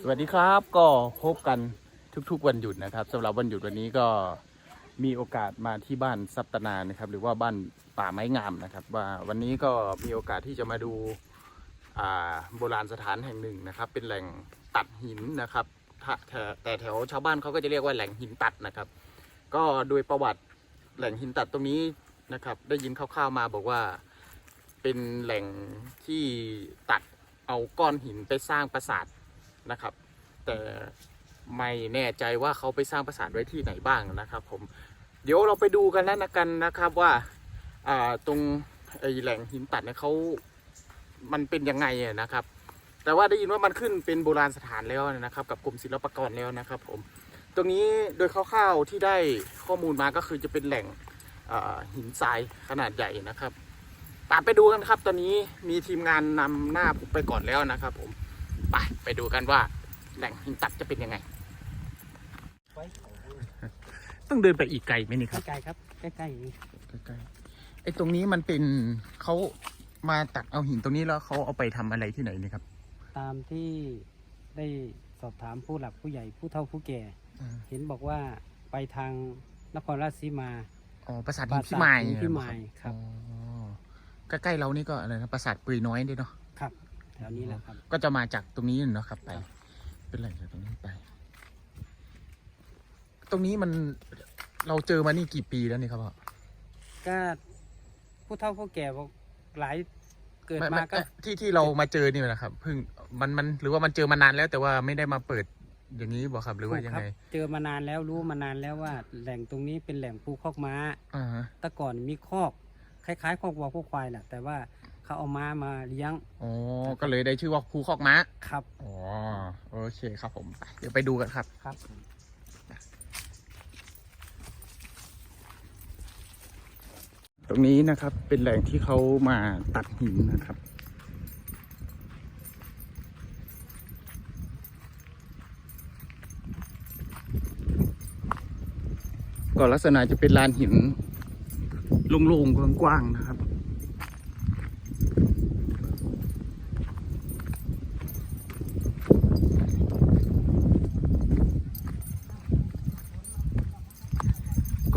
สวัสดีครับก็พบกันทุกๆวันหยุดนะครับสำหรับวันหยุดวันนี้ก็มีโอกาสมาที่บ้านซับตนานะครับ หรือว่าบ้านป่าไม้งามนะครับ ว่าวันนี้ก็มีโอกาสที่จะมาดูาโบราณสถานแห่งหนึ่งนะครับ เป็นแหล่งตัดหินนะครับแต่แถวชาวบ้านเขาก็จะเรียกว่าแหล่งหินตัดนะครับ ก็โดยประวัติแหล่งหินตัดตรงนี้นะครับ ได้ยินคร่าวๆมาบอกว่าเป็นแหล่งที่ตัดเอาก้อนหินไปสร้างปราสาท นะครับ แต่ไม่แน่ใจว่าเขาไปสร้างปราสาทไว้ที่ไหนบ้างนะครับ ผมเดี๋ยวเราไปดูกันแล้วนะกันนะครับว่าตรงไอแหล่งหินตัดเนี่ยเขามันเป็นยังไงนะครับ แต่ว่าได้ยินว่ามันขึ้นเป็นโบราณสถานแล้วนะครับ กับกรมศิลปากรแล้วนะครับ ผม ตรงนี้โดยคร่าวๆที่ได้ข้อมูลมาก็คือจะเป็นแหล่งหินทรายขนาดใหญ่นะครับตามไปดูกันครับ ตอนนี้มีทีมงานนำหน้าผมไปก่อนแล้วนะครับ ผม ไปไปดูกันว่าแหล่งหินตัดจะเป็นยังไงไว้เขาต้องเดินไปอีกไกลไหมนี่ครับใกล้ๆครับ ใกล้ๆนี่ใกล้ๆไอ้ตรงนี้มันเป็นเขามาตัดเอาหินตรงนี้แล้วเขาเอาไปทำอะไรที่ไหนนี่ครับตามที่ได้สอบถามผู้หลักผู้ใหญ่ผู้เฒ่าผู้แก่เห็นบอกว่าไปทางนครราชสีมา อ๋อปราสาทปหิรานพิสาทมายหินพิมายครับ อ๋อใกล้ๆเรานี่ก็อะไรนะปราสาทปุยน้อยด้วยเนาะครับ แถวนี้แหละครับ ก็จะมาจากตรงนี้เนาะครับไปครับเป็นแหล่งจากตรงนี้ไป ตรงนี้มันเราเจอมานี่กี่ปีแล้วนี่ครับพ่อก็ผู้เฒ่าผู้แก่บอกหลายเกิดไไมาก็เอ่อที่ที่เรามาเจอนี่นะครับเพิ่งมันมันหรือว่ามันเจอมานานแล้ว แต่ว่าไม่ได้มาเปิดอย่างนี้บอกครับหรือว่ายังครัไงเจอมานานแล้วรู้มานานแล้วว่า แหล่งตรงนี้เป็นแหล่งภูคอกม้าอ่าฮะแต่ก่อนมีคอกคล้ายๆคอกวัวคอกควายแหละแต่ว่า เขาเอาม้ามาเลี้ยงอ๋อก็เลยได้ชื่อว่าภูคอกม้าครับอ๋อโอเคครับผมไปเดี๋ยวไปดูกันครับครับ ตรงนี้นะครับเป็นแหล่งที่เขามาตัดหินนะครับก็ลักษณะจะเป็นลานหินโล่งๆกว้างๆนะครับ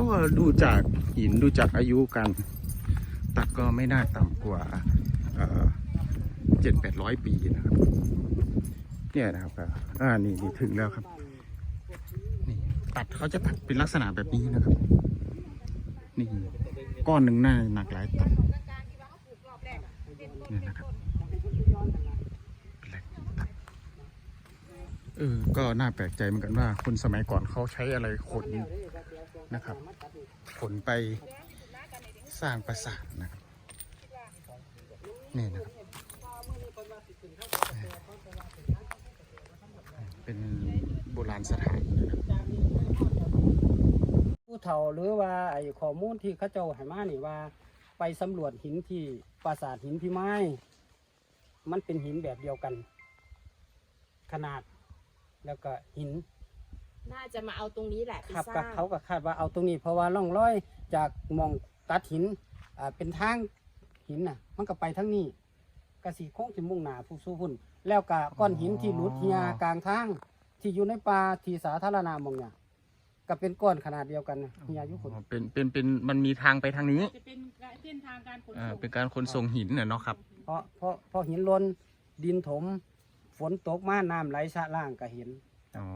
ก็ดูจากหินดูจากอายุกันตัดก็ไม่น่าต่ำกว่าเจ็ดแปดร้อยปีนะครับ เนี่ยนะครับอ่านี่นี่ถึงแล้วครับนี่ตัดเขาจะตัดเป็นลักษณะแบบนี้นะครับ นี่ก้อนหนึ่งหน้าหนักหลายตันเนี่นะครับเออก็น่าแปลกใจเหมือนกันว่า คนสมัยก่อนเขาใช้อะไรขน นะครับ ขนไปสร้างปราสาทนะครับนี่นะครับ เป็นโบราณสถานนะครับผู้เฒ่าหรือว่าไอ้ข้อมูลที่เขาเจ้าให้มานี่ว่า ไปสำรวจหินที่ปราสาทหินพิมายมันเป็นหินแบบเดียวกัน ขนาดแล้วก็หิน น่าจะมาเอาตรงนี้แหละไปครับสก็ร้างเขาก็คาดว่าเอาตรงนี้ เพราะว่าร่องรอยจากหมองตัดหินอ่าเป็นทางหินน่ะ มันก็ไปทั้งนี้กระสีโค้งสิมุ่งหนาผู้สู้หุ่น แล้วก็ก้อนหินที่หลุดเฮียกลางทาง ที่อยู่ในป่าที่สาธารณะหมองเนี่ยก็เป็นก้อนขนาดเดียวกันนะเฮียอยุคน อ๋อเป็นเป็นเป็นมันมีทางไปทางนี้จะเป็นเส้นทางการขนอ่าส่งเป็นการขนส่งหินเน่ะเนาะครับ เพราะเพราะเพราะหินล้นดินถม ฝนตกมาน้ำไหลชะล่างก็เห็น อ๋อ